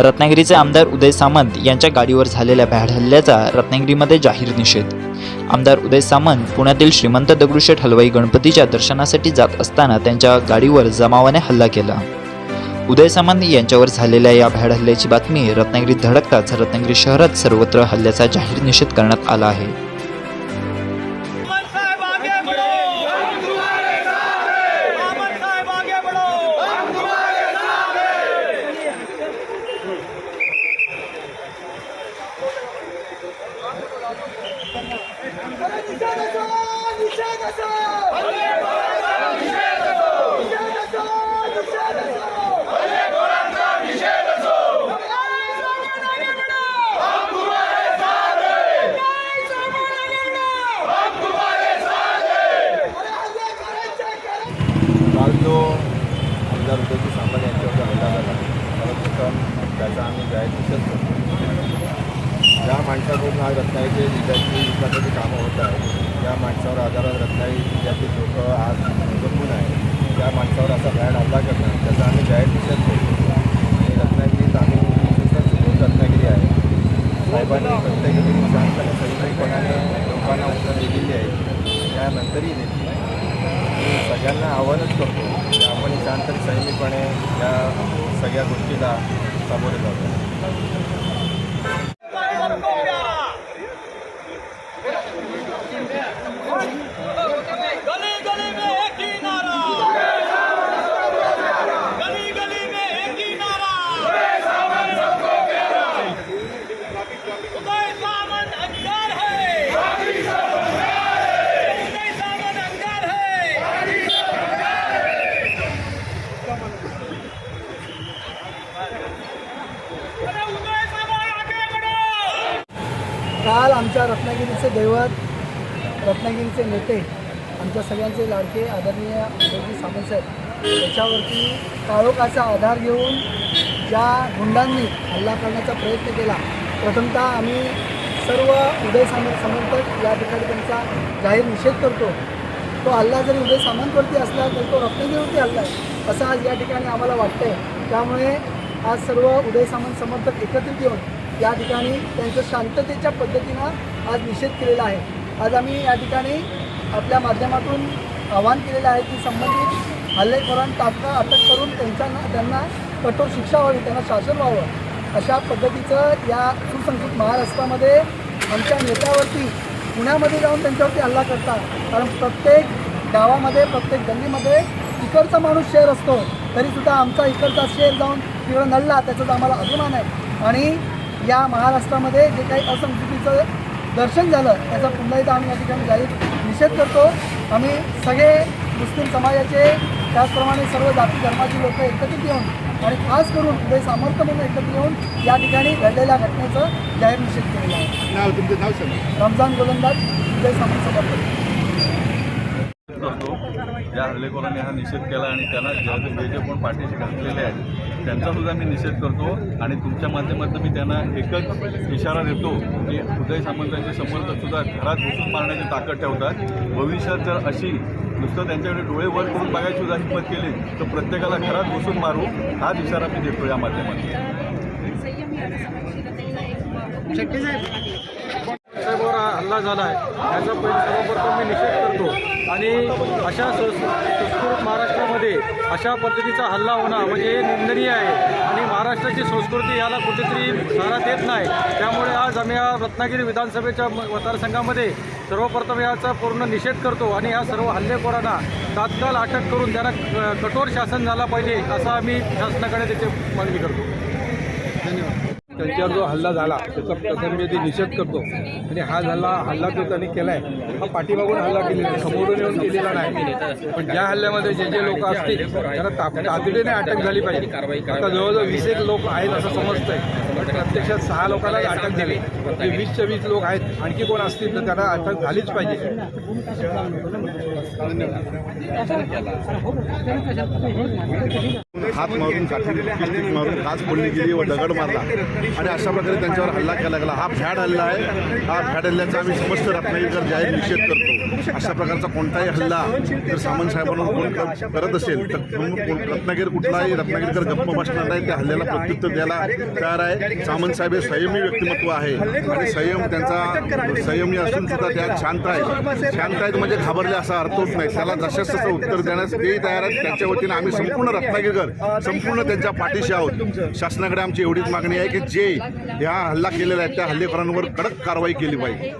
रत्नागिरीचे आमदार उदय सामंत यांच्या गाडीवर झालेल्या भ्याड हल्ल्याचा रत्नागिरीमध्ये जाहीर निषेध. आमदार उदय सामंत पुण्यातील श्रीमंत दगडूशेठ हलवाई गणपतीच्या दर्शनासाठी जात असताना त्यांच्या गाडीवर जमावाने हल्ला केला. उदय सामंत यांच्यावर झालेल्या या भ्याड हल्ल्याची बातमी रत्नागिरीत धडकताच रत्नागिरी शहरात सर्वत्र हल्ल्याचा जाहीर निषेध करण्यात आला आहे. सर्वप्रथम त्याचा आम्ही निषेध करतो ज्या माणसाकडून आज रत्नागिरी जिल्ह्यातली विकासाची कामं होत आहेत त्या माणसावर आधारात रत्नागिरी जिल्ह्यातील लोक आज जपून आहे त्या माणसावर असा भयाड हल्ला करणं त्याचा आम्ही जाहीर निषेध करतो आणि रत्नागिरीत आम्ही विशेषतः सुबोध रत्नागिरी आहे साहेबांनी रत्नागिरी शांतपणे संयमितपणाने लोकांना उत्तर दिलेली आहे त्यानंतरही दिली मी सगळ्यांना आव्हानच करतो की आपण शांत संयमितपणे या सगळ्या गोष्टीला सामोरे जातो गली गली में एक ही नारा गली गली में एक ही नारा उदय सामंत अंगार है उदय सामंत अंगार है अरे उदय सामंत आगे बढ़ो काल आमच्या रत्नागिरीचे दैवत रत्नागिरीचे नेते आमच्या सगळ्यांचे लाडके आदरणीय उदयजी सामंत साहेब त्याच्यावरती काळोखाचा आधार घेऊन ज्या गुंडांनी हल्ला करण्याचा प्रयत्न केला प्रथमतः आम्ही सर्व उदय सामंत समर्थक या ठिकाणी त्यांचा जाहीर निषेध करतो. तो हल्ला जरी उदय सामंतवरती असला तर तो रत्नागिरीवरती हल्ला आहे. असं आज या ठिकाणी आम्हाला वाटतं आहे त्यामुळे आज सर्व उदय सामंत समर्थक एकत्रित येऊन या ठिकाणी त्यांचं शांततेच्या पद्धतीनं आज निषेध केलेला आहे. आज आम्ही या ठिकाणी आपल्या माध्यमातून आवाहन केलेलं आहे की संबंधित हल्लेखोरांना तात्काळ अटक करून त्यांच्या त्यांना कठोर शिक्षा व्हावी त्यांना शासन व्हावं अशा पद्धतीचं या सुसंस्कृत महाराष्ट्रामध्ये आमच्या नेत्यावरती पुण्यामध्ये जाऊन त्यांच्यावरती हल्ला करतात कारण प्रत्येक गावामध्ये प्रत्येक गल्लीमध्ये इकडचा माणूस शेअर असतो. तरीसुद्धा आमचा इकडचा शेअर जाऊन तिकडं नडला त्याचाच आम्हाला अभिमान आहे. आणि या महाराष्ट्रामध्ये जे काही असंस्कृतीचं दर्शन झालं त्याचा पुन्हा एकदा आम्ही या ठिकाणी जाहीर निषेध करतो. आम्ही सगळे मुस्लिम समाजाचे त्याचप्रमाणे सर्व जाती धर्माची लोक एकत्रित येऊन आणि खास करून उदय सामर्थ्य म्हणून एकत्रित येऊन या ठिकाणी घडलेल्या घटनेचं जाहीर निषेध केलेला आहे. नाव तुमचं नाव सांगा. रमजान गोलंदाज उदय सामंत समर्थक करतो. ज्या हल्लेखोरांनी हा निषेध केला आणि त्यांना जे जे जे कोण पाठीशी घातलेले आहेत. त्यांचा सुद्धा मी निषेध करतो आणि तुमच्या माध्यमातून मी त्यांना एकच इशारा देतो की उदय सामंतांचे समर्थक सुद्धा घरात घुसून मारण्याची ताकद ठेवतात. भविष्यात जर अशी नुसतं त्यांच्याकडे डोळे वर करून बघायची सुद्धा हिंमत केली तर प्रत्येकाला घरात घुसून मारू हाच इशारा मी देतो या माध्यमातून. हा हल्ला झाला आहे याचा पहिले सर्वप्रथम मी निषेध करतो. आणि अशा संस्कृत महाराष्ट्रामध्ये अशा पद्धतीचा हल्ला होणं म्हणजे हे निंदनीय आहे. आणि महाराष्ट्राची संस्कृती याला कुठेतरी सारात येत नाही. त्यामुळे आज आम्ही या रत्नागिरी विधानसभेच्या मतदारसंघामध्ये सर्वप्रथम याचा पूर्ण निषेध करतो आणि या सर्व हल्लेखोरांना तात्काळ अटक करून त्यांना क- कठोर शासन झाला पाहिजे असं आम्ही शासनाकडे त्याची मागणी करतो. धन्यवाद. त्यांच्यावर जो हल्ला झाला त्याचा प्रथम मी ते निषेध करतो. आणि हा झाला हल्ला जो त्यांनी केला आहे हा पाठीमागून हल्ला केलेला आहे. समोरून येऊन केलेला नाही. पण ज्या हल्ल्यामध्ये जे जे लोक असतील त्यांना ताप तातडीने अटक झाली पाहिजे. आता जवळजवळ वीस एक लोक आहेत असं समजतंय. पण प्रत्यक्षात सहा लोकांनाच अटक झाली. जे वीसच्या वीस लोक आहेत आणखी कोण असतील तर त्यांना अटक झालीच पाहिजे. हात मारून काठी मारून हात फोडली गेली व दगड मारला आणि अशा प्रकारे त्यांच्यावर हल्ला केला गेला. हा फॅड हल्ला आहे. हा फॅड हल्ल्याचा आम्ही स्पष्ट रत्नागिरीकर जाहीर निषेध करतो. अशा प्रकारचा कोणताही हल्ला जर सामंत साहेबांवर कोण करत असेल तर रत्नागिरी कुठलाही रत्नागिरीकर गप्प बसणार नाही. त्या हल्ल्याला प्रत्युत्तर द्यायला तयार आहे. सामंत साहेब हे संयमी व्यक्तिमत्व आहे. आणि संयम त्यांचा संयमी असून सुद्धा त्या शांत आहेत. शांत आहेत म्हणजे घाबरले असा अर्थ होत नाही. त्याला जशास तसं उत्तर देण्यास तेही तयार आहेत. त्यांच्या वतीने आम्ही संपूर्ण रत्नागिरीकर संपूर्ण त्यांच्या पाठीशी आहोत. शासनाकडे आमची एवढीच मागणी आहे की जे ह्या हल्ला केलेला आहे त्या हल्लेखोरांवर कडक कारवाई केली पाहिजे.